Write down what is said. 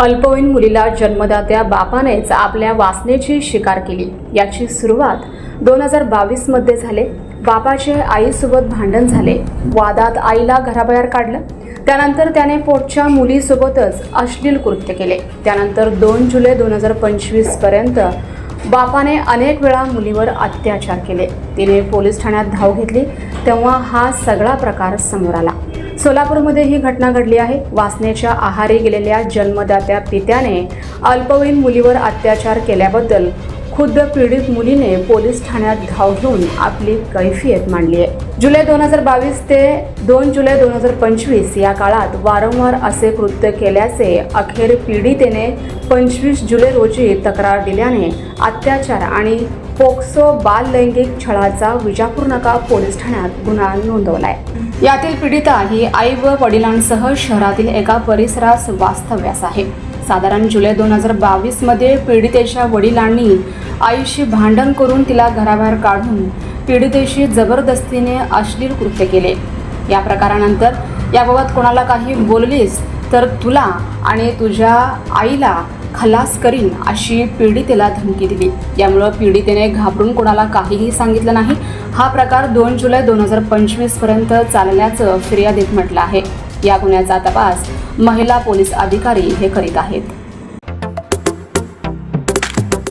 अल्पवयीन मुलीला जन्मदात्या बापानेच आपल्या वासनेची शिकार केली. याची सुरुवात दोन हजार बावीसमध्ये झाले. बापाचे आईसोबत भांडण झाले. वादात आईला घराबाहेर काढलं. त्यानंतर त्याने पोटच्या मुलीसोबतच अश्लील कृत्य केले. त्यानंतर दोन जुलै दोन हजार पंचवीसपर्यंत बापाने अनेक वेळा मुलीवर अत्याचार केले. तिने पोलीस ठाण्यात धाव घेतली. तेव्हा हा सगळा प्रकार समोर आला. सोलापूरमध्ये ही घटना घडली आहे. वासनेच्या आहारी गेलेल्या जन्मदात्या पित्याने अल्पवयीन मुलीवर अत्याचार केल्याबद्दल खुद्द पीडित मुलीने पोलीस ठाण्यात धाव घेऊन आपली कैफियत मांडली आहे. जुलै दोन हजार बावीस ते दोन जुलै दोन हजार पंचवीस या काळात वारंवार असे कृत्य केल्याचे अखेर पीडितेने पंचवीस जुलै रोजी तक्रार दिल्याने अत्याचार आणि पोक्सो बाल लैंगिक छळाचा विजापूर नका पोलीस ठाण्यात गुन्हा नोंदवलाय. यातील पीडिता ही आई व वडिलांसह शहरातील एका परिसरास वास्तव्यास आहे. साधारण जुलै दोन हजार बावीसमध्ये पीडितेच्या वडिलांनी आईशी भांडण करून तिला घराबाहेर काढून पीडितेशी जबरदस्तीने अश्लील कृत्य केले. या प्रकारानंतर याबाबत कोणाला काही बोललीस तर तुला आणि तुझ्या आईला खलास करीन अशी पीडितेला धमकी दिली. यामुळं पीडितेने घाबरून कोणाला काहीही सांगितलं नाही. हा प्रकार दोन जुलै दोन हजार पंचवीसपर्यंत चालल्याचं फिर्यादीत म्हटलं आहे. या गुन्ह्याचा तपास महिला पोलीस अधिकारी हे करीत आहेत.